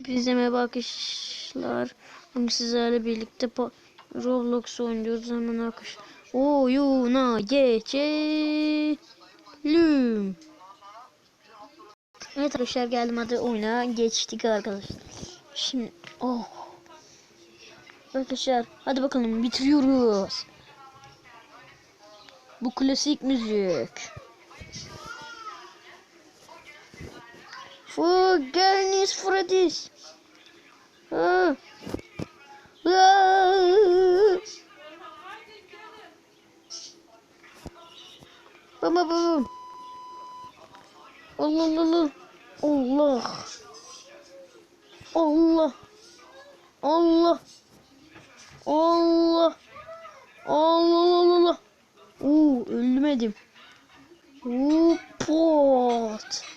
Hepinize merhaba arkadaşlar. Sizlerle birlikte Roblox oynuyoruz hemen arkadaşlar. Oyuna geçelim. Evet arkadaşlar geldim hadi oyuna geçtik arkadaşlar. Şimdi oh. Arkadaşlar hadi bakalım bitiriyoruz. Bu klasik müzik. Furganis Fredis. Ah. Ah. Baba baba. Allah Allah Allah. Allah. Allah. Allah. Allah Allah Allah. Oo ölmedim. Oo pot.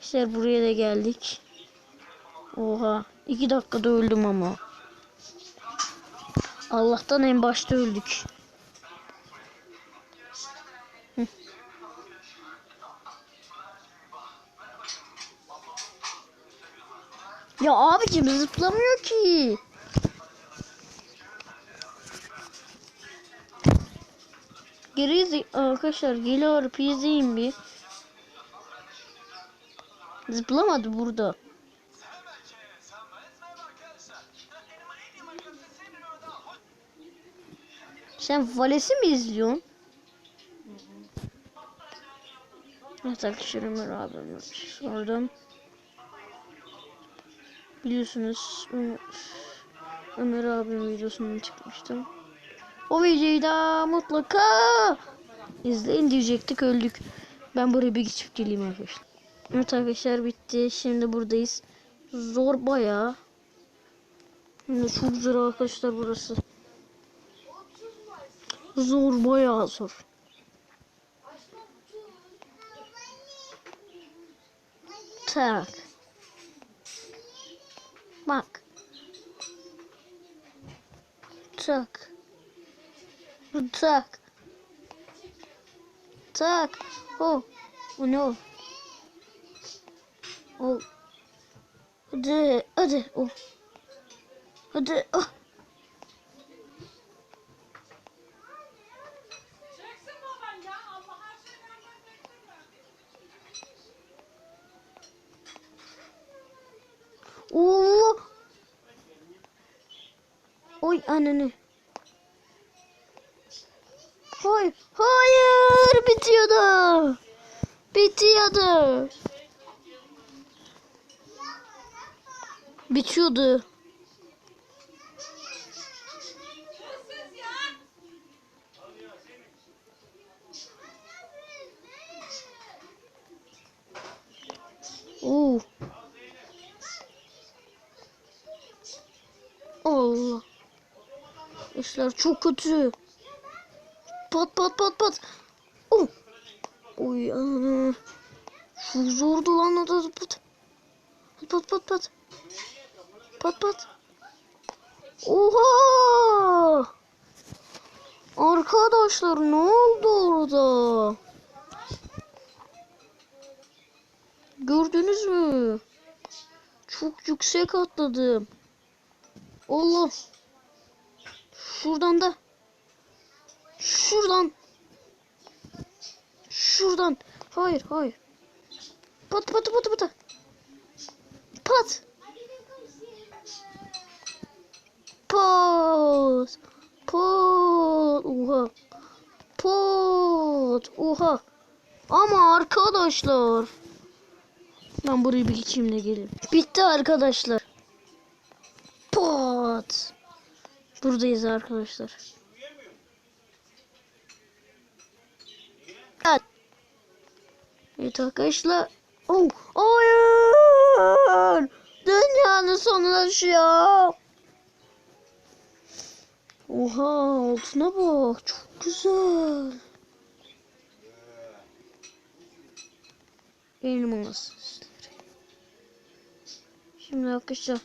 İşte buraya da geldik. Oha. iki dakikada öldüm ama. Allah'tan en başta öldük. Hı. Ya abicim zıplamıyor ki. Geri arkadaşlar geliyor izleyin bir. Zıplamadı burada. Sen Vales'i mi izliyorsun? Arkadaşlar Ömer abime sordum. Biliyorsunuz Ömer, Ömer abim videosunu çıkmıştım. O videoyu da mutlaka izleyin diyecektik öldük. Ben buraya bir geçip geleyim arkadaşlar. Evet arkadaşlar bitti. Şimdi buradayız. Zor de çok zor arkadaşlar burası. Zor bayağı zor. Tak. Bak. Tak. Tak. Tak. Oh. Oh no. Oh. Hadi. Hadi. Oh. Hadi. Oh. Allah. Oy ananı. Hayır. Hayır. Bitiyordu. Bitiyordu. Bitiyordu. Oo. Allah. İşler çok kötü. Pat pat pat pat. Oh. Oy ananı. Çok zordu lan pat. Pat pat pat. Pat pat. Oha. Arkadaşlar ne oldu orada? Gördünüz mü? Çok yüksek atladım. Allah. Şuradan da. Şuradan. Şuradan. Hayır hayır. Pat pat pat pat. Pat. Pat. Oha. Pat. Oha. Ama arkadaşlar. Ben burayı bir de geleyim. Bitti arkadaşlar. Pot. Buradayız arkadaşlar. Evet. Arkadaşlar. Oh, hayır. Dünyanın sonuna düşüyor. Oha altına bak. Çok güzel. Benim. Şimdi arkadaşlar.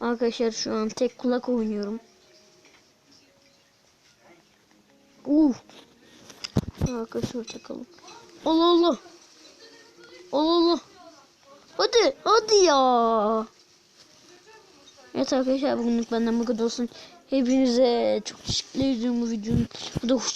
Arkadaşlar şu an tek kulak oynuyorum. Uh. Arkadaşlar takalım. Allah Allah. Allah Allah. Hadi ya. Evet arkadaşlar bugünlük benden bu kadar olsun. Hepinize çok teşekkür ediyorum bu videonun. Bu da